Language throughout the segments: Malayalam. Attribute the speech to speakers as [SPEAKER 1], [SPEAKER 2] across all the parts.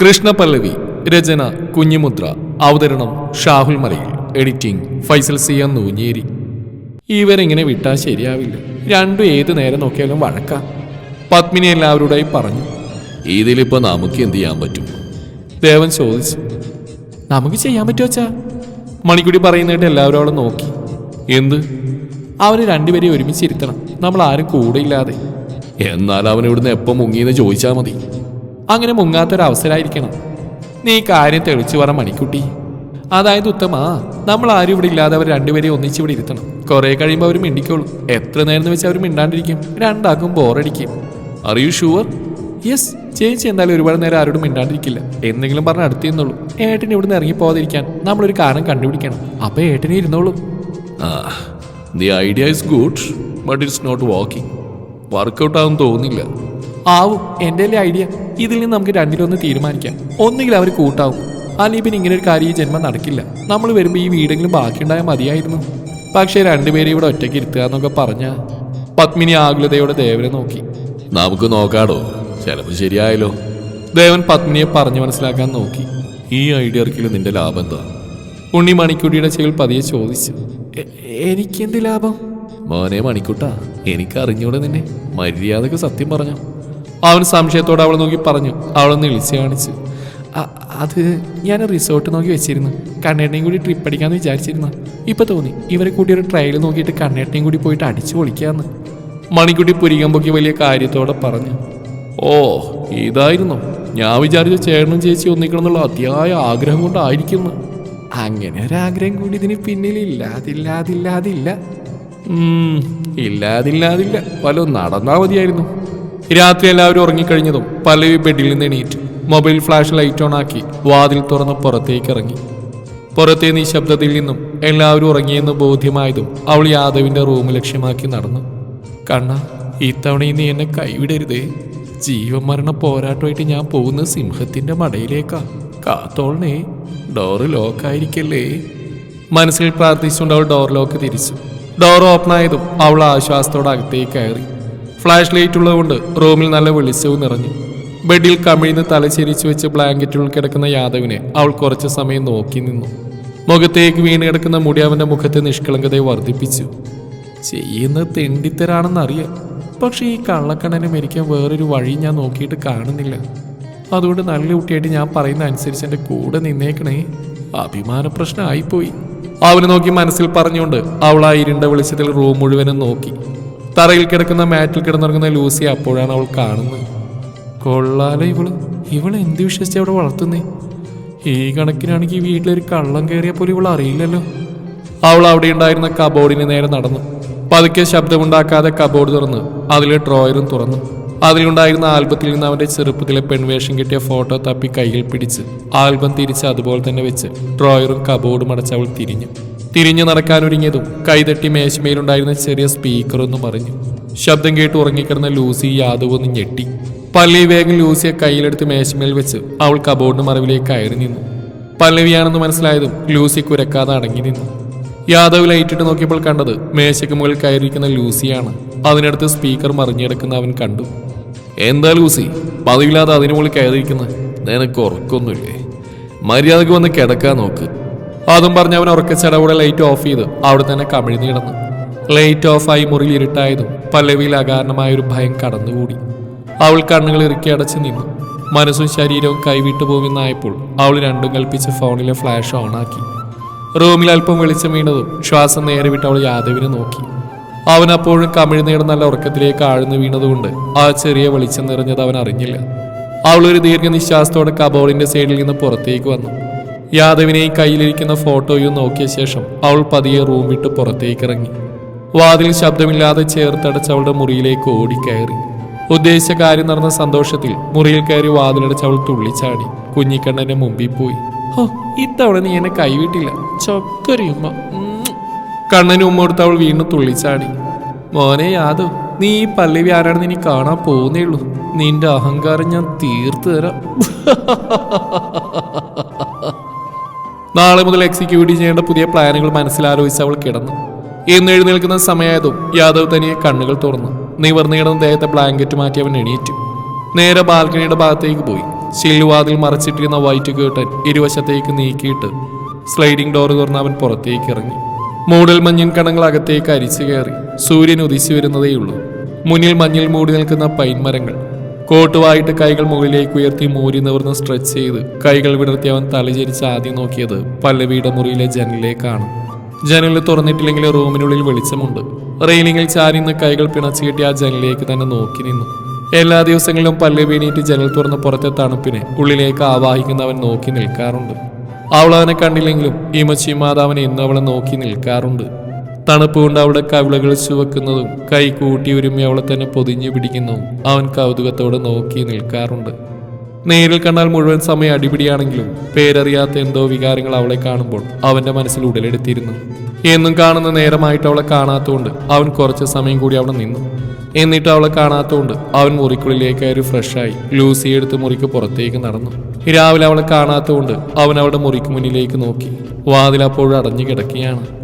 [SPEAKER 1] കൃഷ്ണപല്ലവി രചന കുഞ്ഞിമുദ്ര അവതരണം ഷാഹുൽ മലയിൽ എഡിറ്റിംഗ് ഫൈസൽ സി സിയ നൂഞ്ഞേരി. ഇവരെങ്ങനെ വിട്ടാൽ ശരിയാവില്ല. രണ്ടും ഏത് നേരം നോക്കിയാലും വഴക്കാം. പത്മിനി എല്ലാവരോടായി പറഞ്ഞു ഇതിലിപ്പോ നമുക്ക് എന്ത് ചെയ്യാൻ പറ്റും? ദേവൻ ചോദിച്ചു നമുക്ക് ചെയ്യാൻ പറ്റുമോ അച്ഛാ? മണിക്കുടി പറയുന്നതായിട്ട് എല്ലാവരും അവിടെ നോക്കി. എന്ത്? അവർ രണ്ടുപേരെയും ഒരുമിച്ച് ഇരുത്തണം നമ്മൾ ആരും കൂടെ ഇല്ലാതെ. എന്നാൽ അവൻ ഇവിടുന്ന് എപ്പം മുങ്ങിയെന്ന് ചോദിച്ചാൽ മതി. അങ്ങനെ മുങ്ങാത്തൊരവസരമായിരിക്കണം നീ കാര്യം തെളിച്ചു പറ മണിക്കുട്ടി. അതായത് ഉത്തമാ നമ്മൾ ആരും ഇവിടെ ഇല്ലാതെ അവർ രണ്ടുപേരെയും ഒന്നിച്ച് ഇവിടെ ഇരുത്തണം. കുറെ കഴിയുമ്പോൾ അവർ മിണ്ടിക്കോളും. എത്ര നേരം വെച്ചാൽ അവർ മിണ്ടാണ്ടിരിക്കും. രണ്ടാക്കും ബോറടിക്കും. ആർ യു ഷുവർ യെസ് ചേച്ചി എന്തായാലും ഒരുപാട് നേരം ആരോടും മിണ്ടാണ്ടിരിക്കില്ല. എന്തെങ്കിലും പറഞ്ഞ് അടുത്തിരുന്നുള്ളൂ ഏട്ടൻ ഇവിടുന്ന് ഇറങ്ങി പോകാതിരിക്കാൻ നമ്മളൊരു കാരണം കണ്ടുപിടിക്കണം. അപ്പൊ ഏട്ടനെ ഇരുന്നോളൂ. The idea is good but it's not walking workout ആവും തോന്നില്ല ആവും എന്റെ അല്ലേ ഐഡിയ ഇതിൽ നിന്ന് നമുക്ക് രണ്ടിലൊന്ന് തീരുമാനിക്കാം. ഒന്നുകിൽ അവർ കൂട്ടാവും. അല്ലെങ്കിൽ പിന്നെ ഇങ്ങനെ ഒരു കാര്യം ഈ ജന്മം നടക്കില്ല. നമ്മൾ വരുമ്പോൾ ഈ വീടെങ്കിലും ബാക്കിയുണ്ടായാൽ മതിയായിരുന്നു. പക്ഷേ രണ്ടുപേരും ഇവിടെ ഒറ്റയ്ക്ക് ഇരുത്തുക എന്നൊക്കെ പറഞ്ഞ പത്മിനി ആകുലതയോടെ ദേവനെ നോക്കി. നമുക്ക് നോക്കാടോ. ചിലപ്പോൾ ശരിയായല്ലോ. ദേവൻ പത്മിനിയെ പറഞ്ഞു മനസ്സിലാക്കാൻ നോക്കി. ഈ ഐഡിയ ഇറക്കില്ല നിന്റെ ലാഭം എന്താ? ഉണ്ണി മണിക്കുട്ടിയുടെ ചെവിൽ പതിയെ ചോദിച്ചു. "എ- എനിക്കെന്ത് ലാഭം? മോനെ മണിക്കുട്ട എനിക്ക് അറിഞ്ഞൂടെ നിന്നെ. മര്യാദയ്ക്ക് സത്യം പറഞ്ഞു. അവൻ സംശയത്തോടെ അവളെ നോക്കി പറഞ്ഞു. അവളൊന്ന് ഇളിച്ച് കാണിച്ചു. അത് ഞാൻ റിസോർട്ട് നോക്കി വെച്ചിരുന്നു. കണ്ണേട്ടനെയും കൂടി ട്രിപ്പ് അടിക്കാമെന്ന് വിചാരിച്ചിരുന്നു. ഇപ്പൊ തോന്നി ഇവരെ കൂടി ഒരു ട്രയൽ നോക്കിയിട്ട് കണ്ണേട്ടനെയും കൂടി പോയിട്ട് അടിച്ചു പൊളിക്കാന്ന്. മണിക്കുട്ടി പുരികം പൊക്കി വലിയ കാര്യത്തോടെ പറഞ്ഞു. ഓ ഇതായിരുന്നു. ഞാൻ വിചാരിച്ച ചേട്ടനും ചേച്ചി ഒന്നിക്കണം എന്നുള്ള അതിയായ ആഗ്രഹം കൊണ്ടായിരിക്കുന്നു. അങ്ങനെ ഒരാഗ്രഹം കൂടി ഇതിന് പിന്നിൽ ഇല്ലാതില്ലാതില്ലാതില്ല. ഇല്ലാതില്ലാതില്ല. വല്ലതും നടന്നാ മതിയായിരുന്നു. രാത്രി എല്ലാവരും ഉറങ്ങിക്കഴിഞ്ഞതും പല്ലവി ബെഡിൽ നിന്ന് എണീറ്റു മൊബൈൽ ഫ്ലാഷ് ലൈറ്റ് ഓൺ ആക്കി വാതിൽ തുറന്ന് പുറത്തേക്ക് ഇറങ്ങി. പുറത്തെ നിശബ്ദതയിൽ നിന്നും എല്ലാവരും ഉറങ്ങിയെന്ന് ബോധ്യമായതും അവൾ യാദവിന്റെ റൂം ലക്ഷ്യമാക്കി നടന്നു. കണ്ണ ഇത്തവണ നീ എന്നെ കൈവിടരുതേ. ജീവമരണ പോരാട്ടമായിട്ട് ഞാൻ പോകുന്ന സിംഹത്തിന്റെ മടയിലേക്കാ. കാത്തോളണേ ഡോറ് ലോക്കായിരിക്കല്ലേ മനസ്സിൽ പ്രാർത്ഥിച്ചുകൊണ്ട് അവൾ ഡോർ ലോക്ക് തിരിച്ചു. ഡോർ ഓപ്പൺ ആയതും അവൾ ആശ്വാസത്തോടെ അകത്തേക്ക് കയറി. ഫ്ലാഷ് ലൈറ്റ് ഉള്ളതുകൊണ്ട് റൂമിൽ നല്ല വെളിച്ചവും നിറഞ്ഞു. ബെഡിൽ കമിഴ്ന്ന് തലചെരിച്ചു വെച്ച് ബ്ലാങ്കറ്റുകൾ കിടക്കുന്ന യാദവിനെ അവൾ കുറച്ചു സമയം നോക്കി നിന്നു. മുഖത്തേക്ക് വീണ് കിടക്കുന്ന മുടി അവന്റെ മുഖത്തെ നിഷ്കളങ്കതയെ വർദ്ധിപ്പിച്ചു. ചെയ്യുന്ന തെണ്ടിത്തരാണെന്നറിയാം. പക്ഷേ ഈ കള്ളക്കണ്ണനെ മരിക്കാൻ വേറൊരു വഴി ഞാൻ നോക്കിയിട്ട് കാണുന്നില്ല. അതുകൊണ്ട് നല്ല കുട്ടിയായിട്ട് ഞാൻ പറയുന്ന അനുസരിച്ച് എന്റെ കൂടെ നിന്നേക്കണേ. അഭിമാന പ്രശ്നമായിപ്പോയി അവനെ നോക്കി മനസ്സിൽ പറഞ്ഞുകൊണ്ട് അവൾ ആ ഇരുണ്ട വെളിച്ചത്തിൽ റൂം മുഴുവനും നോക്കി. തറയിൽ കിടക്കുന്ന മാറ്റിൽ കിടന്നിറങ്ങുന്ന ലൂസി അപ്പോഴാണ് അവൾ കാണുന്നത്. കൊള്ളാലോ ഇവൾ. ഇവൾ എന്ത് വിശ്വസിച്ച് അവിടെ വളർത്തുന്നേ? ഈ കണക്കിനാണെങ്കിൽ വീട്ടിലൊരു കള്ളം കയറിയ പോലും ഇവൾ അറിയില്ലല്ലോ. അവൾ അവിടെ ഉണ്ടായിരുന്ന കബോർഡിന് നേരെ നടന്നു. പതുക്കെ ശബ്ദമുണ്ടാക്കാതെ കബോർഡ് തുറന്ന് അതിലെ ഡ്രോയറും തുറന്നു. അതിലുണ്ടായിരുന്ന ആൽബത്തിൽ നിന്ന് അവന്റെ ചെറുപ്പത്തിലെ പെൺവേഷം കിട്ടിയ ഫോട്ടോ തപ്പി കയ്യിൽ പിടിച്ച് ആൽബം തിരിച്ച് അതുപോലെ തന്നെ വെച്ച് ഡ്രോയറും കബോർഡും അടച്ച് അവൾ തിരിഞ്ഞു. തിരിഞ്ഞു നടക്കാനൊരുങ്ങിയതും കൈതട്ടി മേശമയിലുണ്ടായിരുന്ന ചെറിയ സ്പീക്കറൊന്നും പറഞ്ഞു ശബ്ദം കേട്ട് ഉറങ്ങിക്കിടന്ന ലൂസി യാദവ് ഒന്ന് ഞെട്ടി. പല്ലവി വേഗം ലൂസിയെ കയ്യിലെടുത്ത് മേശമേൽ വെച്ച് അവൾ കബോർഡിന് മറവിലേക്ക് കയറി നിന്നു. പല്ലവിയാണെന്ന് മനസ്സിലായതും ലൂസി കുരക്കാതെ അടങ്ങി നിന്നു. യാദവ് ലൈറ്റിട്ട് നോക്കിയപ്പോൾ കണ്ടത് മേശയ്ക്ക് മുകളിൽ കയറിയിരിക്കുന്ന ലൂസിയാണ്. അതിനടുത്ത് സ്പീക്കർ മറിഞ്ഞെടുക്കുന്ന അവൻ കണ്ടു. എന്താ ലൂസി? പതിവില്ലാതെ അതിനു മുകളിൽ കയറിയിരിക്കുന്നത് നിനക്ക് ഉറക്കൊന്നുമില്ലേ? മര്യാദയ്ക്ക് വന്ന് കിടക്കാൻ നോക്ക്. അതും പറഞ്ഞ് അവൻ ഉറക്കച്ചടവോടെ ലൈറ്റ് ഓഫ് ചെയ്ത് അവിടെ തന്നെ കമിഴ്ന്നു കിടന്നു. ലൈറ്റ് ഓഫായി മുറിയിൽ ഇരുട്ടായതും പല്ലവിയിൽ അകാരണമായ ഒരു ഭയം കടന്നുകൂടി. അവൾ കണ്ണുകൾ ഇറുക്കി അടച്ച് നിന്നു. മനസ്സും ശരീരവും കൈവിട്ടു പോകുന്നായപ്പോൾ അവൾ രണ്ടും കൽപ്പിച്ച് ഫോണിലെ ഫ്ലാഷ് ഓണാക്കി റൂമിൽ അല്പം വെളിച്ചം വീണതും ശ്വാസം നേരെ വിട്ട് അവൾ യാദവിനെ നോക്കി. അവൻ അപ്പോഴും കമിഴ്ന്നിടുന്ന നല്ല ഉറക്കത്തിലേക്ക് ആഴ്ന്നു വീണതുകൊണ്ട് ആ ചെറിയ വെളിച്ചം നിറഞ്ഞത് അവൻ അറിഞ്ഞില്ല. അവൾ ഒരു ദീർഘനിശ്വാസത്തോടെ കബോളിന്റെ സൈഡിൽ നിന്ന് പുറത്തേക്ക് വന്നു. യാദവിനെയും കയ്യിലിരിക്കുന്ന ഫോട്ടോയും നോക്കിയ ശേഷം അവൾ പതിയെ റൂം വിട്ട് പുറത്തേക്ക് ഇറങ്ങി വാതിൽ ശബ്ദമില്ലാതെ ചേർത്തടച്ച് അവളുടെ മുറിയിലേക്ക് ഓടിക്കയറി. ഉദ്ദേശിച്ച കാര്യം നടന്ന സന്തോഷത്തിൽ മുറിയിൽ കയറി വാതിലടച്ച് അവൾ തുള്ളിച്ചാടി. കുഞ്ഞിക്കണ്ണന്റെ മുമ്പിൽ പോയി. ഹോ ഇത്തവണ നീ എന്നെ കൈവിട്ടില്ല. ചൊക്കരിയുമ്മ. കണ്ണന് ഉമ്മ കൊടുത്ത് അവൾ വീണ്ടും തുള്ളിച്ചാടി. മോനെ യാദവ് നീ ഈ പല്ലവി ആരാണെന്ന് ഇനി കാണാൻ പോകുന്നേ ഉള്ളൂ. നിന്റെ അഹങ്കാരം ഞാൻ തീർത്തു തരാം. നാളെ മുതൽ എക്സിക്യൂട്ട് ചെയ്യേണ്ട പുതിയ പ്ലാനുകൾ മനസ്സിലാലോചിച്ച് അവൾ കിടന്നു. എന്ന് എഴുന്നേൽക്കുന്ന സമയമായതും യാദവ് തനിയെ കണ്ണുകൾ തുറന്നു. നിവർന്നു ദേഹത്തെ ബ്ലാങ്കറ്റ് മാറ്റി അവൻ എണീറ്റു. നേരെ ബാൽക്കണിയുടെ ഭാഗത്തേക്ക് പോയി. ചില്ലുവാതിൽ മറച്ചിട്ടിരുന്ന വൈറ്റ് കേട്ടൻ ഇരുവശത്തേക്ക് നീക്കിയിട്ട് സ്ലൈഡിംഗ് ഡോർ തുറന്ന് അവൻ പുറത്തേക്ക് ഇറങ്ങി. മൂടൽ മഞ്ഞിൻ കണങ്ങൾ അകത്തേക്ക് അരിച്ചു കയറി. സൂര്യൻ ഉദിച്ചു വരുന്നതേയുള്ളൂ. മുന്നിൽ മഞ്ഞിൽ മൂടി നിൽക്കുന്ന പൈൻമരങ്ങൾ കോട്ടുവായിട്ട് കൈകൾ മുകളിലേക്ക് ഉയർത്തി മൂരി നിവർന്ന് സ്ട്രെച്ച് ചെയ്ത് കൈകൾ വിടർത്തി അവൻ തലചരിച്ച് ആദ്യം നോക്കിയത് പല്ലവിയുടെ മുറിയിലെ ജനലിലേക്കാണ്. ജനലിൽ തുറന്നിട്ടില്ലെങ്കിൽ റൂമിനുള്ളിൽ വെളിച്ചമുണ്ട്. റെയിലിംഗിൽ ചാരി നിന്ന് കൈകൾ പിണച്ചു കെട്ടി ആ ജനലിലേക്ക് തന്നെ നോക്കി നിന്നു. എല്ലാ ദിവസങ്ങളിലും പല്ലവി എണീറ്റ് ജനൽ തുറന്ന് പുറത്തെ തണുപ്പിനെ ഉള്ളിലേക്ക് ആവാഹിക്കുന്നവൻ നോക്കി നിൽക്കാറുണ്ട്. അവൾ അവനെ കണ്ടില്ലെങ്കിലും ഈ മച്ചി മാതാവൻ ഇന്ന് അവളെ നോക്കി നിൽക്കാറുണ്ട്. തണുപ്പ് കൊണ്ട് അവളുടെ കവിളകൾ ചുവക്കുന്നതും കൈ കൂട്ടി ഒരുമി അവളെ തന്നെ പൊതിഞ്ഞു പിടിക്കുന്നു. അവൻ കൗതുകത്തോടെ നോക്കി നിൽക്കാറുണ്ട്. നേരിൽ കണ്ടാൽ മുഴുവൻ സമയം അടിപിടിയാണെങ്കിലും പേരറിയാത്ത എന്തോ വികാരങ്ങൾ അവളെ കാണുമ്പോൾ അവന്റെ മനസ്സിൽ ഉടലെടുത്തിരുന്നു. എന്നും കാണുന്ന നേരമായിട്ട് അവളെ കാണാത്തതുകൊണ്ട് അവൻ കുറച്ച് സമയം കൂടി അവിടെ നിന്നു. എന്നിട്ട് അവളെ കാണാത്തതുകൊണ്ട് അവൻ മുറിക്കുള്ളിലേക്ക് കയറി ഫ്രഷായി ലൂസി എടുത്ത് മുറിക്ക് പുറത്തേക്ക് നടന്നു. രാവിലെ അവളെ കാണാത്തതുകൊണ്ട് അവൻ അവളുടെ മുറിക്ക് മുന്നിലേക്ക് നോക്കി. വാതിൽ അപ്പോഴും അടഞ്ഞു കിടക്കുകയാണ്.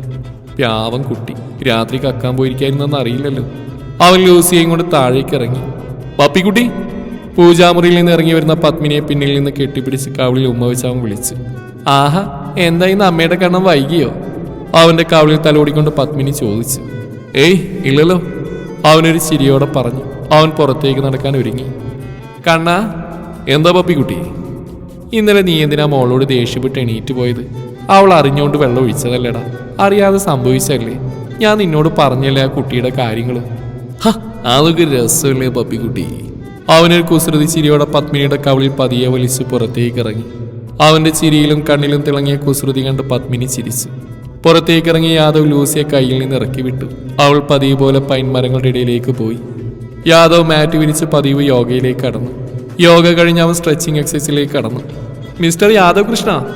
[SPEAKER 1] പ്യാവം കുട്ടി. രാത്രി കക്കാൻ പോയിരിക്കായിരുന്നെന്ന് അറിയില്ലല്ലോ. അവൻ ലൂസിയെയും കൊണ്ട് താഴേക്ക് ഇറങ്ങി. പപ്പിക്കുട്ടി പൂജാമുറിയിൽ നിന്ന് ഇറങ്ങി വരുന്ന പത്മിനിയെ പിന്നിൽ നിന്ന് കെട്ടിപ്പിടിച്ച് കവിളിൽ ഉമ്മ വെച്ച് അവൻ വിളിച്ചു. ആഹാ എന്താ ഇന്ന് അമ്മയുടെ കണ്ണം വൈകിയോ? അവന്റെ കവിളിൽ തലോടിക്കൊണ്ട് പത്മിനി ചോദിച്ചു. ഏയ് ഇല്ലല്ലോ. അവനൊരു ചിരിയോടെ പറഞ്ഞു. അവൻ പുറത്തേക്ക് നടക്കാൻ ഒരുങ്ങി. കണ്ണാ എന്താ പപ്പിക്കുട്ടി ഇന്നലെ നീ എന്തിനാ മോളോട് ദേഷ്യപ്പെട്ട് എണീറ്റ് പോയത്? അവൾ അറിഞ്ഞുകൊണ്ട് വെള്ളം ഒഴിച്ചതല്ലേടാ. അറിയാതെ സംഭവിച്ചല്ലേ ഞാൻ നിന്നോട് പറഞ്ഞല്ലേ ആ കുട്ടിയുടെ കാര്യങ്ങൾ അതൊക്കെ രസമല്ലേ പപ്പിക്കുട്ടി. അവനൊരു കുസൃതി ചിരിയോടെ പത്മിനിയുടെ കവളിൽ പതിയെ വലിച്ച് പുറത്തേക്ക് ഇറങ്ങി. അവന്റെ ചിരിയിലും കണ്ണിലും തിളങ്ങിയ കുസൃതി കണ്ട് പത്മിനി ചിരിച്ചു. പുറത്തേക്ക് ഇറങ്ങി യാദവ് ലൂസിയെ കയ്യിൽ നിന്ന് ഇറക്കി വിട്ടു. അവൾ പതിവ് പോലെ പൈൻ മരങ്ങളുടെ ഇടയിലേക്ക് പോയി. യാദവ് മാറ്റ് വിരിച്ച് പതിവ് യോഗയിലേക്ക് കടന്നു. യോഗ കഴിഞ്ഞ് അവൻ സ്ട്രെച്ചിങ് എക്സസൈസിലേക്ക് കടന്നു. മിസ്റ്റർ യാദവ് കൃഷ്ണ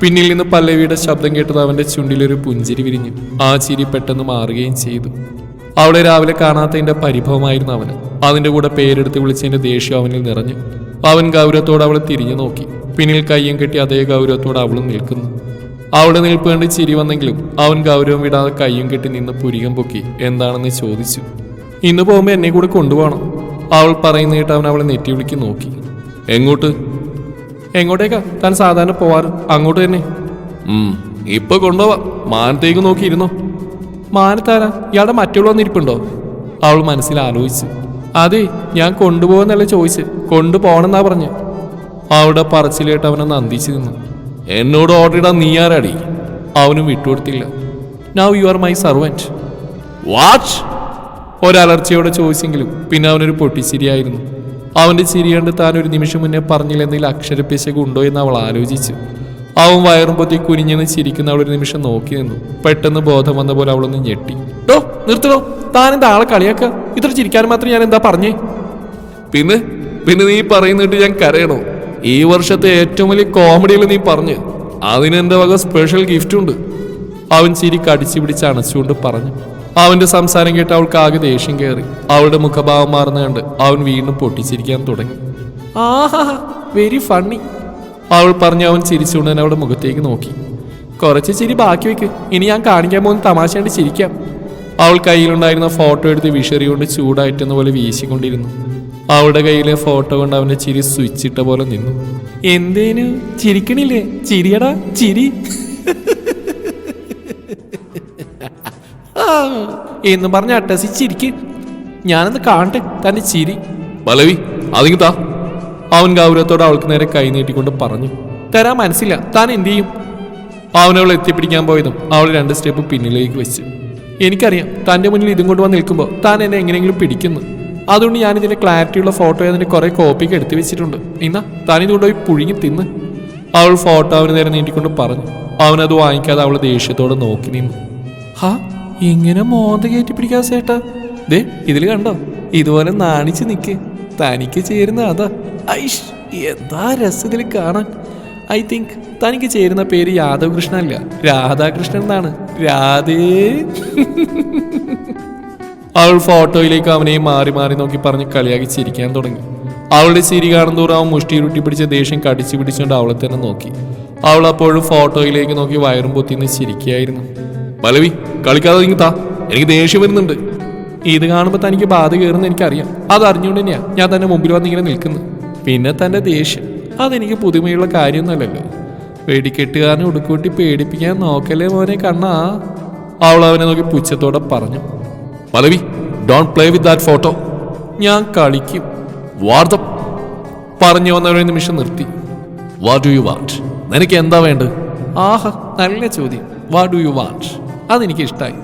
[SPEAKER 1] പിന്നിൽ നിന്ന് പല്ലവിയുടെ ശബ്ദം കേട്ടത് അവന്റെ ചുണ്ടിലൊരു പുഞ്ചിരി വിരിഞ്ഞു. ആ ചിരി പെട്ടെന്ന് മാറുകയും ചെയ്തു. അവളെ രാവിലെ കാണാത്തതിന്റെ പരിഭവമായിരുന്നു അവന്. അതിന്റെ കൂടെ പേരെടുത്ത് വിളിച്ചതിന്റെ ദേഷ്യം അവനിൽ നിറഞ്ഞു. അവൻ ഗൗരവത്തോടെ അവളെ തിരിഞ്ഞു നോക്കി. പിന്നിൽ കയ്യും കെട്ടി അതേ ഗൗരവത്തോടെ അവളും നിൽക്കുന്നു. അവളുടെ നിൽപ്പ് കണ്ട് ചിരി വന്നെങ്കിലും അവൻ ഗൗരവം വിടാതെ കയ്യും കെട്ടി നിന്ന് പുരികം പൊക്കി എന്താണെന്ന് ചോദിച്ചു. ഇന്ന് പോകുമ്പോൾ എന്നെ കൂടെ കൊണ്ടുപോകണം. അവൾ പറയുന്ന കേട്ട് അവൻ അവളെ നെറ്റി വിളിക്ക് നോക്കി. എങ്ങോട്ട്? എങ്ങോട്ടേക്കാ? താൻ സാധാരണ പോവാറ്. അങ്ങോട്ട് തന്നെ. ഇപ്പൊ കൊണ്ടുപോവാ. മാനത്തേക്ക് നോക്കിയിരുന്നോ? മാനത്താരാ? ഇയാളുടെ മറ്റുള്ള വന്നിരിപ്പുണ്ടോ? അവൾ മനസ്സിൽ ആലോചിച്ചു. അതെ ഞാൻ കൊണ്ടുപോകുന്നല്ല ചോദിച്ച്. കൊണ്ടുപോകണമെന്നാ പറഞ്ഞു. അവളുടെ പറച്ചിലേട്ട് അവനെ നന്ദിച്ചു നിന്നു. എന്നോട് ഓർഡർ ഇടാൻ നീ ആരാടി? അവനും വിട്ടുകൊടുത്തില്ല. Now you are my servant watch ഒരലർച്ചയോടെ ചോദിച്ചെങ്കിലും പിന്നെ അവനൊരു പൊട്ടിച്ചിരിയായിരുന്നു. അവന്റെ ചിരി കണ്ട് താൻ ഒരു നിമിഷം മുന്നേ പറഞ്ഞില്ല എന്തെങ്കിലും അക്ഷരപ്പിശക് ഉണ്ടോ എന്ന് അവൾ ആലോചിച്ചു. അവൻ വയറും പൊത്തി കുനിഞ്ഞെന്ന് ചിരിക്കുന്ന അവൾ ഒരു നിമിഷം നോക്കി നിന്നു. പെട്ടെന്ന് ബോധം വന്ന പോലെ അവളൊന്ന് ഞെട്ടി. ഡോ നിർത്തണോ താൻ എന്താ ആളെ കളിയാക്ക? ഇത്ര ചിരിക്കാൻ മാത്രം ഞാൻ എന്താ പറഞ്ഞേ? പിന്നെ പിന്നെ നീ പറയുന്നിട്ട് ഞാൻ കരയണോ? ഈ വർഷത്തെ ഏറ്റവും വലിയ കോമഡിയിൽ നീ പറഞ്ഞു. അതിന് എന്റെ വക സ്പെഷ്യൽ ഗിഫ്റ്റ് ഉണ്ട്? അവൻ ചിരി കടിച്ചു പിടിച്ച് അണച്ചുകൊണ്ട് പറഞ്ഞു. അവന്റെ സംസാരം കേട്ട് അവൾക്ക് ആകെ ദേഷ്യം കയറി. അവളുടെ മുഖഭാവം മാറുന്ന കണ്ട് അവൻ വീണ്ടും പൊട്ടിച്ചിരിക്കാൻ തുടങ്ങി. ആഹാ വെരി ഫണ്ണി അവൾ പറഞ്ഞു അവൻ ചിരിച്ചുകൊണ്ട് അവളുടെ മുഖത്തേക്ക് നോക്കി. കുറച്ച് ചിരി ബാക്കി വെക്ക്. ഇനി ഞാൻ കാണിക്കാൻ പോകുന്ന തമാശ കണ്ട് ചിരിക്കാം. അവൾ കയ്യിലുണ്ടായിരുന്ന ഫോട്ടോ എടുത്ത് വിഷറി കൊണ്ട് ചൂടായിട്ടെന്ന പോലെ വീശിക്കൊണ്ടിരുന്നു. അവളുടെ കയ്യിലെ ഫോട്ടോ കൊണ്ട് അവന്റെ ചിരി സ്വിച്ച് ഇട്ട പോലെ നിന്നു. എന്തേനു? ചിരിക്കണില്ലേ? ചിരിയടാ ചിരി. എന്ന് പറഞ്ഞ അട്ടസി ചിരിക്ക്. ഞാനൊന്ന് കാണട്ടെ തന്റെ ചിരി. പലവി അതിങ്ങ് താ. അവൻ ഗൗരവത്തോടെ അവൾക്ക് നേരെ കൈ നീട്ടിക്കൊണ്ട് പറഞ്ഞു. തരാൻ മനസ്സില്ല താൻ എന്തു ചെയ്യും? അവനവൾ എത്തിപ്പിടിക്കാൻ പോയതും അവൾ രണ്ട് സ്റ്റെപ്പ് പിന്നിലേക്ക് വെച്ച്. എനിക്കറിയാം തന്റെ മുന്നിൽ ഇതും കൊണ്ട് വന്ന് നിൽക്കുമ്പോൾ താൻ എന്നെ എങ്ങനെയെങ്കിലും പിടിക്കുന്നു. അതുകൊണ്ട് ഞാൻ ഇതിന്റെ ക്ലാരിറ്റിയുള്ള ഫോട്ടോ അതിന്റെ കുറെ കോപ്പിക്ക് എടുത്തു വെച്ചിട്ടുണ്ട്. ഇന്നാ താൻ ഇതുകൊണ്ട് പോയി പുഴുങ്ങി തിന്ന്. അവൾ ഫോട്ടോ അവന് നേരെ നീട്ടിക്കൊണ്ട് പറഞ്ഞു. അവനത് വാങ്ങിക്കാതെ അവൾ ദേഷ്യത്തോടെ നോക്കി നിന്നു. ഹാ ഇങ്ങനെ മോന്ത കയറ്റി പിടിക്കാ ചേട്ടാ ദേ ഇതിൽ കണ്ടോ? ഇതുപോലെ നാണിച്ച് നിക്ക്. തനിക്ക് ചേരുന്ന അതാ. ഐഷ് എന്താ രസം ഇതിൽ കാണാൻ? ഐ തിങ്ക് തനിക്ക് ചേരുന്ന പേര് യാദവ് കൃഷ്ണ അല്ല. രാധാകൃഷ്ണൻ എന്നാണ്. രാധേ. അവൾ ഫോട്ടോയിലേക്ക് അവനെ മാറി മാറി നോക്കി പറഞ്ഞ് കളിയാക്കി ചിരിക്കാൻ തുടങ്ങി. അവളുടെ ചിരി കാണുന്നതോറും അവൻ മുഷ്ടി ഉരുട്ടി പിടിച്ച ദേഷ്യം കടിച്ചു പിടിച്ചുകൊണ്ട് അവളെ തന്നെ നോക്കി. അവൾ അപ്പോഴും ഫോട്ടോയിലേക്ക് നോക്കി വയറും പൊത്തിന്ന് ചിരിക്കുകയായിരുന്നു പലവി കളിക്കാതെ ഇങ്ങ് താ. എനിക്ക് ദേഷ്യം വരുന്നുണ്ട്. ഇത് കാണുമ്പോൾ തനിക്ക് ബാധ കയറുന്ന എനിക്കറിയാം. അത് അറിഞ്ഞുകൊണ്ട് തന്നെയാ ഞാൻ തന്നെ മുമ്പിൽ വന്നിങ്ങനെ നിൽക്കുന്നത് പിന്നെ തന്റെ ദേഷ്യം. അതെനിക്ക് പുതുമയുള്ള കാര്യമൊന്നുമല്ലല്ലോ. വെടിക്കെട്ടുകാരനെ ഉടുക്കൂട്ടി പേടിപ്പിക്കാൻ നോക്കല്ലേ മോനെ കണ്ണാ. അവൾ അവനെ നോക്കി പുച്ഛത്തോടെ പറഞ്ഞു. Maulavi don't play with that photo ഞാൻ കളിക്കും. വാർത്ത പറഞ്ഞു വന്നവരെ നിമിഷം നിർത്തി. വാട്ട് ഡു യു വാണ്ട് നിനക്ക് എന്താ വേണ്ടത്? ആഹാ നല്ല ചോദ്യം. വാട്ട് ഡു യു വാണ്ട് അതെനിക്ക് ഇഷ്ടമായി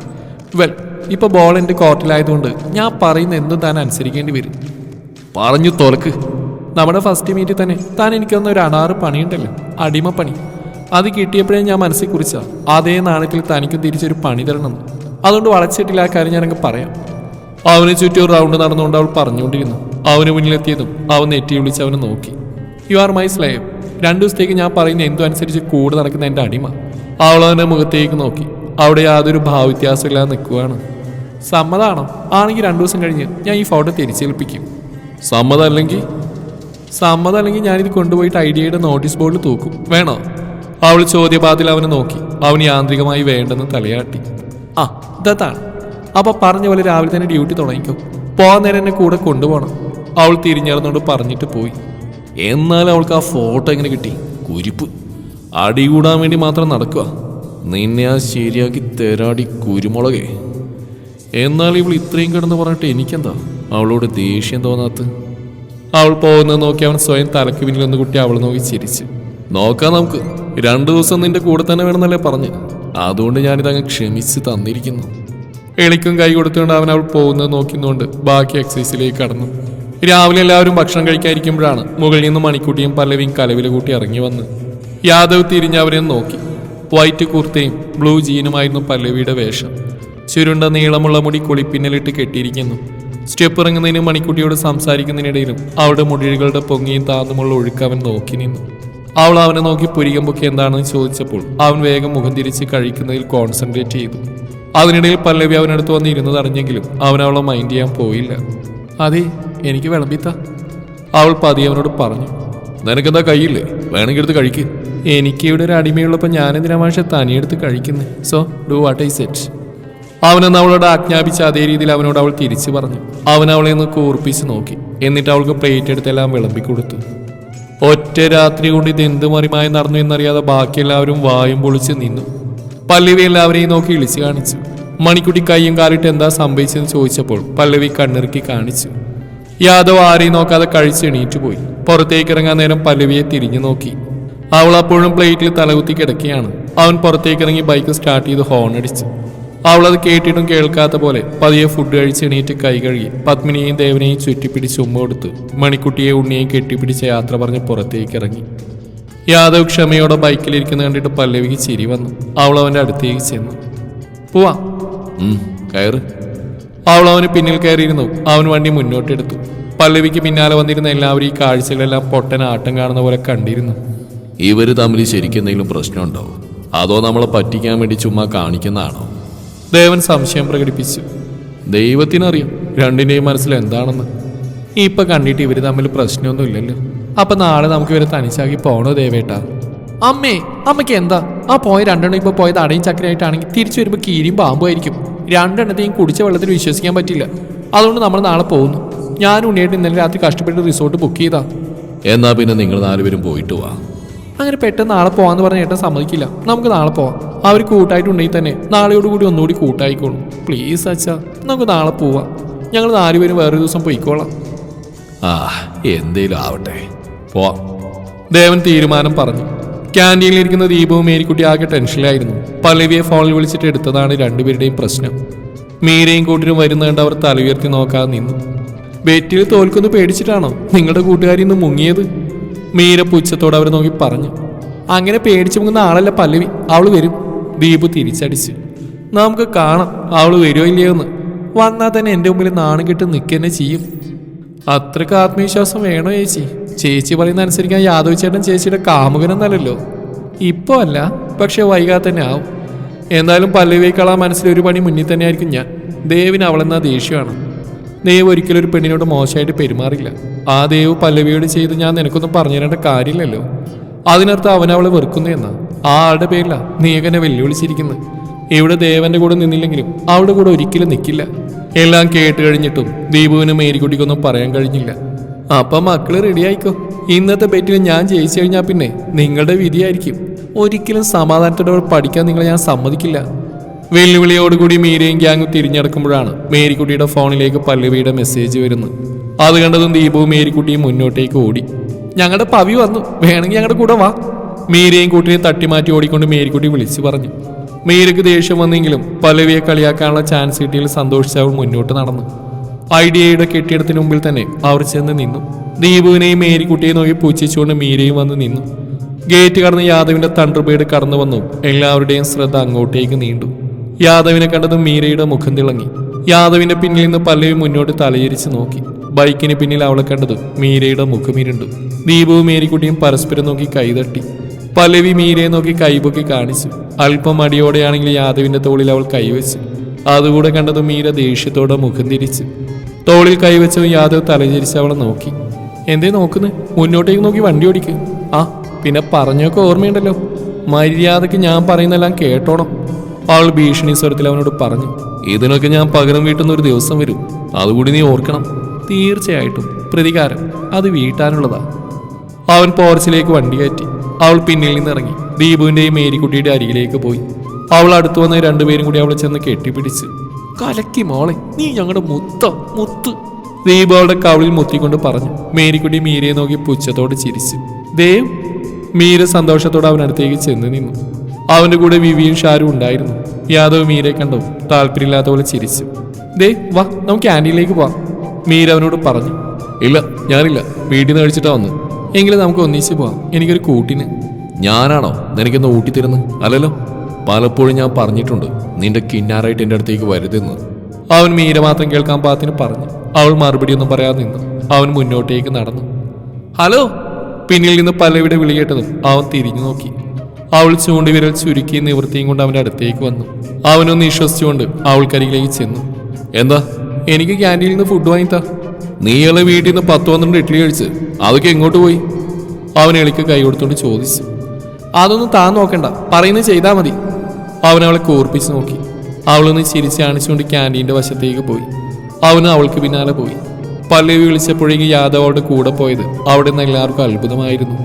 [SPEAKER 1] വെൽ ഇപ്പൊ ബോൾ എന്റെ കോർട്ടിലായതുകൊണ്ട് ഞാൻ പറയുന്ന എന്തും താൻ അനുസരിക്കേണ്ടി വരും. പറഞ്ഞു തുറക്ക് നമ്മുടെ ഫസ്റ്റ് മീറ്റിൽ തന്നെ താൻ എനിക്കൊന്ന ഒരു അടാറ് പണിയുണ്ടല്ലോ അടിമപ്പണി. അത് കിട്ടിയപ്പോഴേ ഞാൻ മനസ്സിൽ കുറിച്ചാ അതേ നാണയത്തിൽ തനിക്കും തിരിച്ചൊരു പണി തരണം. അതുകൊണ്ട് വളച്ചിട്ടില്ല ആ കാര്യം ഞാനങ്ങ് പറയാം. അവന് ചുറ്റും റൗണ്ട് നടന്നുകൊണ്ട് അവൾ പറഞ്ഞുകൊണ്ടിരുന്നു. അവന് മുന്നിലെത്തിയതും അവൻ നെറ്റി വിളിച്ച് അവനെ നോക്കി. യു ആർ മൈ സ്ലേവ് രണ്ടു ദിവസത്തേക്ക് ഞാൻ പറയുന്ന എന്തു അനുസരിച്ച് കൂടെ നടക്കുന്ന എന്റെ അടിമ. അവൾ അവന്റെ മുഖത്തേക്ക് നോക്കി. അവിടെ യാതൊരു ഭാവവ്യത്യാസമില്ലാതെ നിൽക്കുകയാണ് സമ്മതാണോ? ആണെങ്കിൽ രണ്ടു ദിവസം കഴിഞ്ഞ് ഞാൻ ഈ ഫോട്ടോ തിരിച്ചേൽപ്പിക്കും. സമ്മതം അല്ലെങ്കിൽ സമ്മതം അല്ലെങ്കിൽ ഞാനിത് കൊണ്ടുപോയിട്ട് ഐഡിയയുടെ നോട്ടീസ് ബോർഡിൽ തൂക്കും. വേണോ? അവൾ ചോദ്യപാതിൽ അവനെ നോക്കി. അവൻ യാന്ത്രികമായി വേണ്ടെന്ന് തലയാട്ടി. ആ ഇതാണ് അപ്പൊ പറഞ്ഞ പോലെ രാവിലെ തന്നെ ഡ്യൂട്ടി തുടങ്ങിക്കോ. പോകാൻ നേരം എന്നെ കൂടെ കൊണ്ടുപോകണം. അവൾ തിരിഞ്ഞറന്നുകൊണ്ട് പറഞ്ഞിട്ട് പോയി. എന്നാലും അവൾക്ക് ആ ഫോട്ടോ എങ്ങനെ കിട്ടി? കുരിപ്പ്. അടി കൂടാൻ വേണ്ടി മാത്രം നടക്കുക നിന്നെ ആ ശരിയാക്കി തരാടി കുരുമുളകേ. എന്നാൽ ഇവൾ ഇത്രയും കിടന്ന് പറഞ്ഞിട്ട് എനിക്കെന്താ? അവളോട് ദേഷ്യം തോന്നാത്ത? അവൾ പോകുന്നത് നോക്കി അവൻ സ്വയം തലക്ക് പിന്നിൽ ഒന്ന് കുട്ടി അവൾ നോക്കി ചിരിച്ച്. നോക്കാം നമുക്ക്. രണ്ടു ദിവസം നിന്റെ കൂടെ തന്നെ വേണമെന്നല്ലേ പറഞ്ഞ്. അതുകൊണ്ട് ഞാനിതങ്ങ് ക്ഷമിച്ച് തന്നിരിക്കുന്നു. എളിക്കും കൈ കൊടുത്തുകൊണ്ട് അവൻ അവൾ പോകുന്നത് നോക്കിന്നുകൊണ്ട് ബാക്കി എക്സസൈസിലേക്ക് കടന്നു. രാവിലെ എല്ലാവരും ഭക്ഷണം കഴിക്കാതിരിക്കുമ്പോഴാണ് മുകളിൽ നിന്ന് മണിക്കൂട്ടിയും പല്ലവിയും കലവില കൂട്ടി ഇറങ്ങി വന്ന്. യാദവ് തിരിഞ്ഞ് അവരെ നോക്കി. വൈറ്റ് കുർത്തയും ബ്ലൂ ജീനുമായിരുന്നു പല്ലവിയുടെ വേഷം. ചുരുണ്ട നീളമുള്ള മുടി കുളിപ്പിന്നലിട്ട് കെട്ടിയിരിക്കുന്നു. സ്റ്റെപ്പ് ഇറങ്ങുന്നതിനും മണിക്കുട്ടിയോട് സംസാരിക്കുന്നതിനിടയിലും അവളുടെ മുടികളുടെ പൊങ്ങിയും താന്നുമുള്ള ഒഴുക്ക് അവൻ നോക്കി നിന്നു. അവൾ അവനെ നോക്കി പുരികം പൊക്കി എന്താണെന്ന് ചോദിച്ചപ്പോൾ അവൻ വേഗം മുഖം തിരിച്ച് കഴിക്കുന്നതിൽ കോൺസെൻട്രേറ്റ് ചെയ്തു. അതിനിടയിൽ പല്ലവി അവനടുത്ത് വന്ന് ഇരുന്നതറിഞ്ഞെങ്കിലും അവൻ അവളെ മൈൻഡ് ചെയ്യാൻ പോയില്ല. അതെ എനിക്ക് വിളമ്പിത്ത. അവൾ പതി അവനോട് പറഞ്ഞു. നിനക്കെന്താ കയ്യില്ലേ? വേണമെങ്കിൽ എടുത്ത് കഴിക്ക്. എനിക്ക് ഇവിടെ ഒരു അടിമയുള്ളപ്പോൾ ഞാനെന്തിനാ മാഷെ തനിയെടുത്ത് കഴിക്കുന്നത് so do what I said അവനെന്ന് അവളോട് ആജ്ഞാപിച്ച അതേ രീതിയിൽ അവനോട് അവൾ തിരിച്ചു പറഞ്ഞു. അവൻ അവളെ ഒന്ന് കൂർപ്പിച്ച് നോക്കി. എന്നിട്ട് അവൾക്ക് പ്ലേറ്റ് എടുത്തെല്ലാം വിളമ്പിക്കൊടുത്തു ഒറ്റ രാത്രി കൊണ്ട് ഇത് എന്ത് മറിമായി നടന്നു എന്നറിയാതെ ബാക്കി എല്ലാവരും വായും പൊളിച്ച് നിന്നു. പല്ലവി എല്ലാവരെയും നോക്കി ഇളിച്ചു കാണിച്ചു. മണിക്കുട്ടി കയ്യും കാലിട്ട് എന്താ സംഭവിച്ചെന്ന് ചോദിച്ചപ്പോൾ പല്ലവി കണ്ണിറുക്കി കാണിച്ചു. യാദവ് ആരെയും നോക്കാതെ കഴിച്ച് എണീറ്റ് പോയി. പുറത്തേക്ക് ഇറങ്ങാൻ നേരം പല്ലവിയെ തിരിഞ്ഞു നോക്കി. അവൾ അപ്പോഴും പ്ലേറ്റിൽ തലകുത്തി കിടക്കുകയാണ്. അവൻ പുറത്തേക്ക് ഇറങ്ങി ബൈക്ക് സ്റ്റാർട്ട് ചെയ്ത് ഹോൺ അടിച്ചു. അവൾ അത് കേട്ടിട്ടും കേൾക്കാത്ത പോലെ പതിയെ ഫുഡ് കഴിച്ച് എണീറ്റ് കൈ കഴുകി പത്മിനിയെയും ദേവനെയും ചുറ്റിപ്പിടിച്ച് ഉമ്മ കൊടുത്ത് മണിക്കുട്ടിയെ ഉണ്ണിയെയും കെട്ടിപ്പിടിച്ച് യാത്ര പറഞ്ഞ് പുറത്തേക്ക് ഇറങ്ങി. യാദവ് ക്ഷമയോടെ ബൈക്കിലിരിക്കുന്ന കണ്ടിട്ട് പല്ലവിക്ക് ചിരി വന്നു. അവൾ അവന്റെ അടുത്തേക്ക് ചെന്നു. പോവാ. കയറ്. അവൾ അവന് പിന്നിൽ കയറിയിരുന്നു. അവൻ വണ്ടി മുന്നോട്ടെടുത്തു. പല്ലവിക്ക് പിന്നാലെ വന്നിരുന്ന എല്ലാവരും ഈ കാഴ്ചകളെല്ലാം പൊട്ടൻ ആട്ടം കാണുന്ന പോലെ കണ്ടിരുന്നു.
[SPEAKER 2] ഇവർ തമ്മിൽ ശരിക്കെന്തെങ്കിലും പ്രശ്നമുണ്ടോ? അതോ നമ്മളെ പറ്റിക്കാൻ വേണ്ടി ചുമ്മാ കാണിക്കുന്നതാണോ?
[SPEAKER 1] ദേവൻ സംശയം പ്രകടിപ്പിച്ചു. ദൈവത്തിനറിയാം. രണ്ടിന്റെയും മനസ്സിൽ എന്താണെന്ന്. ഇപ്പൊ കണ്ടിട്ട് ഇവർ തമ്മിൽ പ്രശ്നമൊന്നും ഇല്ലല്ലോ. അപ്പൊ നാളെ നമുക്ക് ഇവരെ തനിച്ചാക്കി പോണോ ദേവേട്ടാ? അമ്മേ അമ്മയ്ക്ക് എന്താ? ആ പോയ രണ്ടെണ്ണം ഇപ്പൊ പോയത് അടയും ചക്കരയായിട്ടാണെങ്കിൽ തിരിച്ചു വരുമ്പോ കീരിയും പാമ്പുമായിരിക്കും രണ്ടെണ്ണത്തെയും കുടിച്ച വെള്ളത്തിൽ വിശ്വസിക്കാൻ പറ്റില്ല. അതുകൊണ്ട് നമ്മൾ നാളെ പോകുന്നു. ഞാൻ ഉണ്ണിയായിട്ട് ഇന്നലെ രാത്രി കഷ്ടപ്പെട്ട് റിസോർട്ട് ബുക്ക് ചെയ്താ.
[SPEAKER 2] എന്നാ പിന്നെ നിങ്ങൾ നാലുപേരും പോയിട്ട് വാ.
[SPEAKER 1] അങ്ങനെ പെട്ടെന്ന് നാളെ പോവാന്ന് പറഞ്ഞ ഏട്ടൻ സമ്മതിക്കില്ല. നമുക്ക് നാളെ പോവാം. അവർ കൂട്ടായിട്ടുണ്ടെങ്കിൽ തന്നെ നാളെയോടുകൂടി ഒന്നുകൂടി കൂട്ടായിക്കോളും. പ്ലീസ് അച്ഛാ നമുക്ക് നാളെ പോവാം. ഞങ്ങൾ നാലുപേരും വേറൊരു ദിവസം പോയിക്കോളാം.
[SPEAKER 2] ആ എന്തേലും ആവട്ടെ. പോവാം.
[SPEAKER 1] ദേവൻ തീരുമാനം പറഞ്ഞു. ക്യാന്റീനിലിരിക്കുന്ന ദീപവും മേരിക്കുട്ടി ആകെ ടെൻഷനിലായിരുന്നു. പല്ലവിയെ ഫോണിൽ വിളിച്ചിട്ട് എടുത്തതാണ് രണ്ടുപേരുടെയും പ്രശ്നം. മീരയും കൂട്ടിനും വരുന്ന കണ്ട് അവർ തല ഉയർത്തി നോക്കാതെ നിന്നു. ബെറ്റിൽ തോൽക്കൊന്ന് പേടിച്ചിട്ടാണോ? നിങ്ങളുടെ കൂട്ടുകാരി ഇന്ന് മുങ്ങിയത്? മീര പുച്ഛത്തോടെ അവർ നോക്കി പറഞ്ഞു. അങ്ങനെ പേടിച്ചു പോകുന്ന ആളല്ല പല്ലവി? അവൾ വരും. ദീപു തിരിച്ചടിച്ച്. നമുക്ക് കാണാം. അവൾ വരുമോ ഇല്ലയോ എന്ന് വന്നാൽ തന്നെ എന്റെ മുമ്പിൽ നാണം കെട്ട് നിൽക്കുക ചെയ്യും. അത്രയ്ക്ക് ആത്മവിശ്വാസം വേണോ ചേച്ചി? ചേച്ചി പറയുന്ന അനുസരിക്കാൻ യാദവ് ചേട്ടൻ ചേച്ചിയുടെ കാമുകനെന്നല്ലല്ലോ ഇപ്പോ അല്ല പക്ഷെ വൈകാതെ തന്നെ ആവും. എന്തായാലും പല്ലവിയേക്കാൾ മനസ്സിൽ ഒരു പണി മുന്നിൽ തന്നെയായിരിക്കും ഞാൻ. ദേവിന് അവളെന്നാ ദേഷ്യമാണ്. ദേവ് ഒരിക്കലും ഒരു പെണ്ണിനോട് മോശമായിട്ട് പെരുമാറില്ല. ആ ദേവ് പല്ലവിയോട് ചെയ്ത് ഞാൻ നിനക്കൊന്നും പറഞ്ഞു തരേണ്ട കാര്യമില്ലല്ലോ. അതിനർത്ഥം അവൻ അവളെ വെറുക്കുന്നു എന്നാ. ആ ആളുടെ പേരില നീകനെ വെല്ലുവിളിച്ചിരിക്കുന്നത് ഇവിടെ ദേവന്റെ കൂടെ നിന്നില്ലെങ്കിലും അവളുടെ കൂടെ ഒരിക്കലും നിൽക്കില്ല എല്ലാം കേട്ട് കഴിഞ്ഞിട്ടും ദീപുവിനും മേരിക്കുട്ടിക്കൊന്നും പറയാൻ കഴിഞ്ഞില്ല. അപ്പൊ മക്കൾ റെഡിയായിക്കോ ഇന്നത്തെ ബെറ്റിൽ ഞാൻ ജയിച്ചു കഴിഞ്ഞാൽ പിന്നെ നിങ്ങളുടെ വിധിയായിരിക്കും. ഒരിക്കലും സമാധാനത്തോടെ പഠിക്കാൻ നിങ്ങളെ ഞാൻ സമ്മതിക്കില്ല. വെല്ലുവിളിയോടുകൂടി മീരയും ഗ്യാങ്ങും തിരിഞ്ഞടക്കുമ്പോഴാണ് മേരിക്കുട്ടിയുടെ ഫോണിലേക്ക് പല്ലവിയുടെ മെസ്സേജ് വരുന്നത്. അത് കണ്ടതും ദീപവും മേരിക്കുട്ടിയും മുന്നോട്ടേക്ക് ഓടി. ഞങ്ങളുടെ പവി വന്നു. വേണമെങ്കിൽ ഞങ്ങളുടെ കൂടെ വാ. മീരയും കുട്ടിയെ തട്ടിമാറ്റി ഓടിക്കൊണ്ട് മേരിക്കുട്ടി വിളിച്ചു പറഞ്ഞു. മീരയ്ക്ക് ദേഷ്യം വന്നെങ്കിലും പല്ലവിയെ കളിയാക്കാനുള്ള ചാൻസ് കിട്ടിയതിൽ സന്തോഷിച്ച് അവൾ മുന്നോട്ട് നടന്നു. ഐഡിയയുടെ കെട്ടിടത്തിന് മുമ്പിൽ തന്നെ അവർ ചെന്ന് നിന്നു. ദീപുവിനെയും മേരിക്കുട്ടിയെ നോക്കി പൂച്ചിച്ചുകൊണ്ട് മീരയും വന്ന് നിന്നു. ഗേറ്റ് കടന്ന് യാദവിന്റെ തണ്ടർബേഡ് കടന്നു വന്നു. എല്ലാവരുടെയും ശ്രദ്ധ അങ്ങോട്ടേക്ക് നീണ്ടു. യാദവിനെ കണ്ടതും മീരയുടെ മുഖം തിളങ്ങി. യാദവിന്റെ പിന്നിൽ നിന്ന് പല്ലവി മുന്നോട്ട് തലയിരിച്ച് നോക്കി. ബൈക്കിന് പിന്നിൽ അവളെ കണ്ടതും മീരയുടെ മുഖമിരുണ്ടു ദീപവും മേരിക്കുട്ടിയും പരസ്പരം നോക്കി കൈതട്ടി. പല്ലവി മീരയെ നോക്കി കൈപൊക്കി കാണിച്ചു. അല്പം അടിയോടെയാണെങ്കിൽ യാദവിന്റെ തോളിൽ അവൾ കൈവച്ചു. അതുകൂടെ കണ്ടതും മീര ദേഷ്യത്തോടെ മുഖം തിരിച്ചു. തോളിൽ കൈവച്ചവൻ യാദവ് തലചരിച്ച് അവളെ നോക്കി. എന്തേ നോക്കുന്നത് മുന്നോട്ടേക്ക് നോക്കി വണ്ടി ഓടിക്കുക ആ പിന്നെ പറഞ്ഞൊക്കെ ഓർമ്മയുണ്ടല്ലോ. മര്യാദയ്ക്ക് ഞാൻ പറയുന്നെല്ലാം കേട്ടോണം. അവൾ ഭീഷണി സ്വരത്തിൽ അവനോട് പറഞ്ഞു ഇതിനൊക്കെ ഞാൻ പകരം വീട്ടുന്ന ഒരു ദിവസം വരും. അതുകൂടി നീ ഓർക്കണം. തീർച്ചയായിട്ടും പ്രതികാരം. അത് വീട്ടാനുള്ളതാ. അവൻ പോർച്ചിലേക്ക് വണ്ടി കയറ്റി. അവൾ പിന്നിൽ നിന്നിറങ്ങി. ദീപുവിന്റെയും മേരിക്കുട്ടിയുടെ അരികിലേക്ക് പോയി. അവൾ അടുത്തു വന്ന് രണ്ടുപേരും കൂടി അവളെ ചെന്ന് കെട്ടിപ്പിടിച്ച് കലക്കി മോളെ നീ ഞങ്ങളുടെ മുത്ത മുത്ത്. ദീപു അവളുടെ കവളിൽ മുത്തിക്കൊണ്ട് പറഞ്ഞു. മേരിക്കുട്ടി മീരയെ നോക്കി പുച്ഛത്തോട് ചിരിച്ചു. ദേവ് മീര സന്തോഷത്തോടെ അവനടുത്തേക്ക് ചെന്ന് നിന്നു. അവന്റെ കൂടെ വിവിയും ഷാരും ഉണ്ടായിരുന്നു. യാദവ് മീരയെ കണ്ടോ. താല്പര്യമില്ലാത്ത പോലെ ചിരിച്ചു. ദേ വാ നമുക്ക് ക്യാന്റീനിലേക്ക് പോവാം. മീര അവനോട് പറഞ്ഞു. ഇല്ല ഞാനില്ല. വീട്ടിൽ നിന്ന് കഴിച്ചിട്ടാ വന്നു എങ്കിലും നമുക്ക് ഒന്നിച്ച് പോവാം. എനിക്കൊരു കൂട്ടിന്.
[SPEAKER 2] ഞാനാണോ? നിനക്കൊന്ന് ഊട്ടിത്തരുന്നു അല്ലല്ലോ. പലപ്പോഴും ഞാൻ പറഞ്ഞിട്ടുണ്ട്. നിന്റെ കിന്നാറായിട്ട് എന്റെ അടുത്തേക്ക് വരുതെന്ന്.
[SPEAKER 1] അവൻ മീര മാത്രം കേൾക്കാൻ പാത്തിന് പറഞ്ഞു. അവൾ മറുപടി ഒന്നും പറയാതെ നിന്നു. അവൻ മുന്നോട്ടേക്ക് നടന്നു. ഹലോ. പിന്നിൽ നിന്ന് പലവിടെ വിളി കേട്ടതും അവൻ തിരിഞ്ഞു നോക്കി. അവൾ ചൂണ്ടുവിരൽ ചുരുക്കി നിവൃത്തിയും കൊണ്ട് അവന്റെ അടുത്തേക്ക് വന്നു. അവനൊന്ന് വിശ്വസിച്ചുകൊണ്ട് അവൾക്കരികിലേക്ക് ചെന്നു.
[SPEAKER 2] എന്താ?
[SPEAKER 1] എനിക്ക് ക്യാന്റീനിൽ നിന്ന് ഫുഡ് വാങ്ങിത്താ.
[SPEAKER 2] നീയുള്ള വീട്ടിൽ നിന്ന് പത്ത് പന്ത്രണ്ട് ഇഡ്ഡലി കഴിച്ച്? അതൊക്കെ എങ്ങോട്ട് പോയി?
[SPEAKER 1] അവൻ എളിക്ക് കൈ കൊടുത്തോണ്ട് ചോദിച്ചു. അതൊന്നും താൻ നോക്കണ്ട. പറയുന്നത് ചെയ്താൽ മതി. അവൻ അവളെ കൂർപ്പിച്ച് നോക്കി. അവളൊന്ന് ചിരിച്ച് കാണിച്ചുകൊണ്ട് ക്യാന്റീന്റെ വശത്തേക്ക് പോയി. അവന് അവൾക്ക് പിന്നാലെ പോയി. പല്ലവി വിളിച്ചപ്പോഴേക്കും യാദവ് അവളുടെ കൂടെ പോയത് അവിടെ നിന്ന് എല്ലാവർക്കും അത്ഭുതമായിരുന്നു.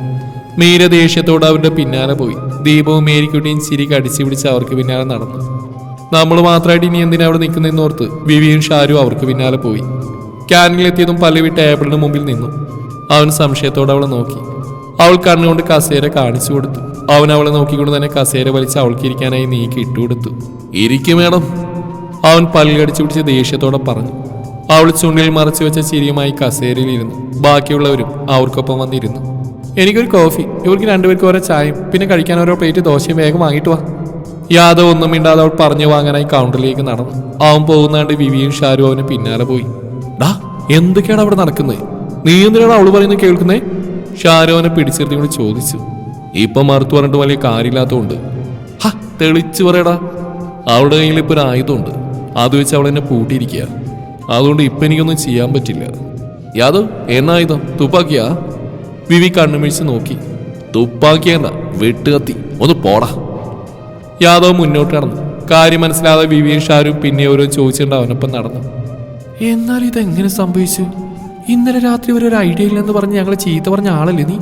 [SPEAKER 1] മീര ദേഷ്യത്തോടെ അവരുടെ പിന്നാലെ പോയി. ദീപവും മേരിക്കുട്ടിയും ചിരി കടിച്ചു പിടിച്ച് അവർക്ക് പിന്നാലെ നടന്നു. നമ്മൾ മാത്രമായിട്ട് ഇനി എന്തിനാ അവിടെ നിൽക്കുന്നതെന്ന് ഓർത്ത് വിവിയും ഷാരും അവർക്ക് പിന്നാലെ പോയി. ക്യാനിലെത്തിയതും പല്ലവി ടേബിളിന് മുമ്പിൽ നിന്നു. അവൻ സംശയത്തോടെ അവളെ നോക്കി. അവൾ കണ്ണുകൊണ്ട് കസേര കാണിച്ചു കൊടുത്തു. അവൻ അവളെ നോക്കിക്കൊണ്ട് തന്നെ കസേര വലിച്ച് അവൾക്ക് ഇരിക്കാനായി നീക്കി ഇട്ടുകൊടുത്തു
[SPEAKER 2] ഇരിക്കും മേഡം.
[SPEAKER 1] അവൻ പല്ലടിച്ചു പിടിച്ച് ദേഷ്യത്തോടെ പറഞ്ഞു. അവൾ ചുണ്ടിൽ മറച്ചു വെച്ച ചിരിയുമായി കസേരയിലിരുന്നു ബാക്കിയുള്ളവരും അവർക്കൊപ്പം വന്നിരുന്നു. എനിക്കൊരു കോഫി. ഇവർക്ക് രണ്ടുപേർക്കും ഓരോ ചായയും പിന്നെ കഴിക്കാൻ ഓരോ പ്ലേറ്റ് ദോശയും വേഗം വാങ്ങിയിട്ട് വാ. യാദവ് ഒന്നും മിണ്ടാതെ അവൾ പറഞ്ഞു വാങ്ങാനായി കൗണ്ടറിലേക്ക് നടന്നു. അവൻ പോകുന്നാണ്ട് വിവിയും ഷാരും അവന് പിന്നാലെ പോയി. ഡാ എന്തൊക്കെയാണ് അവിടെ നടക്കുന്നത് നീ എന്തിനാണ് അവൾ പറയുന്നത് കേൾക്കുന്നേ? ഷാരു അവനെ പിടിച്ചെടുത്തി കൊണ്ട് ചോദിച്ചു. ഇപ്പൊ മറുത്തു പറഞ്ഞിട്ട് വലിയ കാര്യമില്ലാത്തതുകൊണ്ട്. ഹ തെളിച്ചു പറയടാ. അവളുടെ കയ്യിൽ ഇപ്പൊ ഒരു ആയുധമുണ്ട്. അത് വെച്ച് അവൾ എന്നെ പൂട്ടിയിരിക്കുക അതുകൊണ്ട് ഇപ്പൊ എനിക്കൊന്നും ചെയ്യാൻ പറ്റില്ല. യാദവ് എന്നായുധം തുപ്പാക്കിയാ? വിവി കണ്ണുമിഴിച്ച് നോക്കി.
[SPEAKER 2] തുപ്പാക്കിയല്ല വെട്ടുകത്തി. ഒന്ന് പോടാ.
[SPEAKER 1] യാദവ് മുന്നോട്ട് നടന്നു. കാര്യം മനസ്സിലാതെ വിവിയും ഷാരും പിന്നെ ഓരോ ചോദിച്ചിട്ട് അവനൊപ്പം നടന്നു. എന്നാൽ ഇതെങ്ങനെ സംഭവിച്ചു? ഇന്നലെ രാത്രി വരെ ഒരു ഐഡിയ ഇല്ലെന്ന് പറഞ്ഞ് ഞങ്ങളെ ചീത്ത പറഞ്ഞ ആളല്ലേ നീ?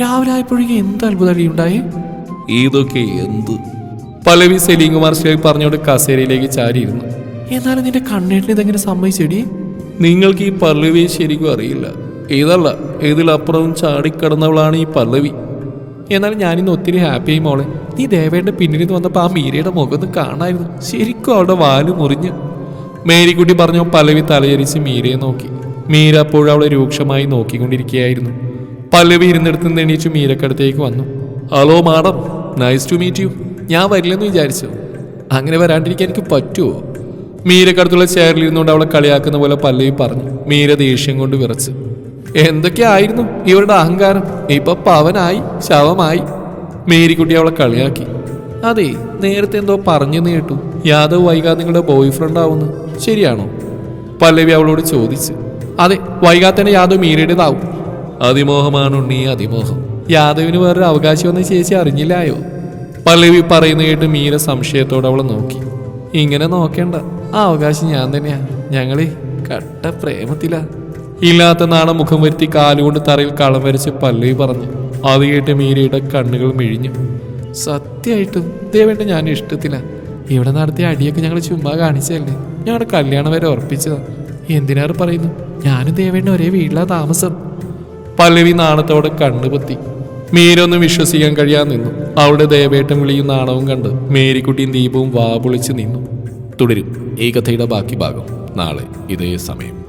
[SPEAKER 1] രാവിലെ ആയപ്പോഴേക്കും എന്ത് അത്ഭുത ഉണ്ടായേ?
[SPEAKER 2] ഇതൊക്കെ എന്ത്?
[SPEAKER 1] പലവി സെലീം കുമാർ പറഞ്ഞോട് കസേരയിലേക്ക് ചാരിയിരുന്നു. എന്നാലും നിന്റെ കണ്ണേട്ടിന് ഇതെങ്ങനെ സമ്മതിച്ചെടി നിങ്ങൾക്ക് ഈ പല്ലവിയെ ശരിക്കും അറിയില്ല. ഇതല്ല ഇതിലപ്പുറവും ചാടിക്കടന്നവളാണ് ഈ പല്ലവി. എന്നാലും ഞാനിന്ന് ഒത്തിരി ഹാപ്പിയായി മോളെ. നീ ദേവേന്റെ പിന്നിൽ നിന്ന് വന്നപ്പോൾ ആ മീരയുടെ മുഖം ഒന്ന് കാണായിരുന്നു. ശരിക്കും അവളുടെ വാൽ മുറിഞ്ഞ്. മേരിക്കുട്ടി പറഞ്ഞു പല്ലവി തലചരിച്ച് മീരയെ നോക്കി. മീര അപ്പോഴും അവളെ രൂക്ഷമായി നോക്കിക്കൊണ്ടിരിക്കുകയായിരുന്നു. പല്ലവി ഇരുന്നിടത്ത് നിന്ന് എണീച്ചു മീരക്കടുത്തേക്ക് വന്നു. Hello madam. Nice to meet you ഞാൻ വരില്ലെന്ന് വിചാരിച്ചു. അങ്ങനെ വരാണ്ടിരിക്കാൻ എനിക്ക് പറ്റുമോ മീരക്കടുത്തുള്ള ചെയറിൽ ഇരുന്നുകൊണ്ട് അവളെ കളിയാക്കുന്ന പോലെ പല്ലവി പറഞ്ഞു. മീര ദേഷ്യം കൊണ്ട് വിറച്ചു. എന്തൊക്കെയായിരുന്നു ഇവരുടെ അഹങ്കാരം? ഇപ്പൊ പവനായി ശവമായി. മേരിക്കുട്ടി അവളെ കളിയാക്കി. അതെ നേരത്തെ എന്തോ പറഞ്ഞു കേട്ടു. യാദവ് വൈകാതെ നിങ്ങളുടെ ബോയ് ഫ്രണ്ട് ആവുന്നു. ശരിയാണോ? പല്ലവി അവളോട് ചോദിച്ചു. അതെ വൈകാത്തന്നെ യാദവ് മീരയുടേതാവും. അതിമോഹമാണ് ഉണ്ണി അതിമോഹം. യാദവിന് വേറൊരു അവകാശം വന്ന ചേച്ചി അറിഞ്ഞില്ലായോ? പല്ലവി പറയുന്ന കേട്ട് മീര സംശയത്തോടെ അവളെ നോക്കി. ഇങ്ങനെ നോക്കേണ്ട. ആ അവകാശം ഞാൻ തന്നെയാ. ഞങ്ങളെ കട്ട പ്രേമത്തിലാ ഇല്ലാത്ത നാണം മുഖം വരുത്തി കാലുകൊണ്ട് തറയിൽ കളം വരച്ച് പല്ലവി പറഞ്ഞു അത് കേട്ട് മീരയുടെ കണ്ണുകൾ മിഴിഞ്ഞു. സത്യമായിട്ടും ദേവേട്ട ഞാൻ ഇഷ്ടത്തില്ല ഇവിടെ നടത്തിയ അടിയൊക്കെ ഞങ്ങൾ ചുമ്മാ കാണിച്ചല്ലേ ഞങ്ങളുടെ കല്യാണം വരെ ഉറപ്പിച്ചതാ. എന്തിനാറ് പറയുന്നു? ഞാനും ദേവേട്ട ഒരേ വീട്ടിലാ താമസം. പല്ലവി നാണത്തോടെ കണ്ണുപൊത്തി മീരൊന്നും വിശ്വസിക്കാൻ കഴിയാൻ നിന്നു. അവളുടെ ദേവേട്ടം വിളിയും നാണവും കണ്ട് മേരിക്കുട്ടിയും ദീപവും വാ പൊളിച്ച് നിന്നു. തുടരും ഈ കഥയുടെ ബാക്കി ഭാഗം നാളെ ഇതേ സമയം.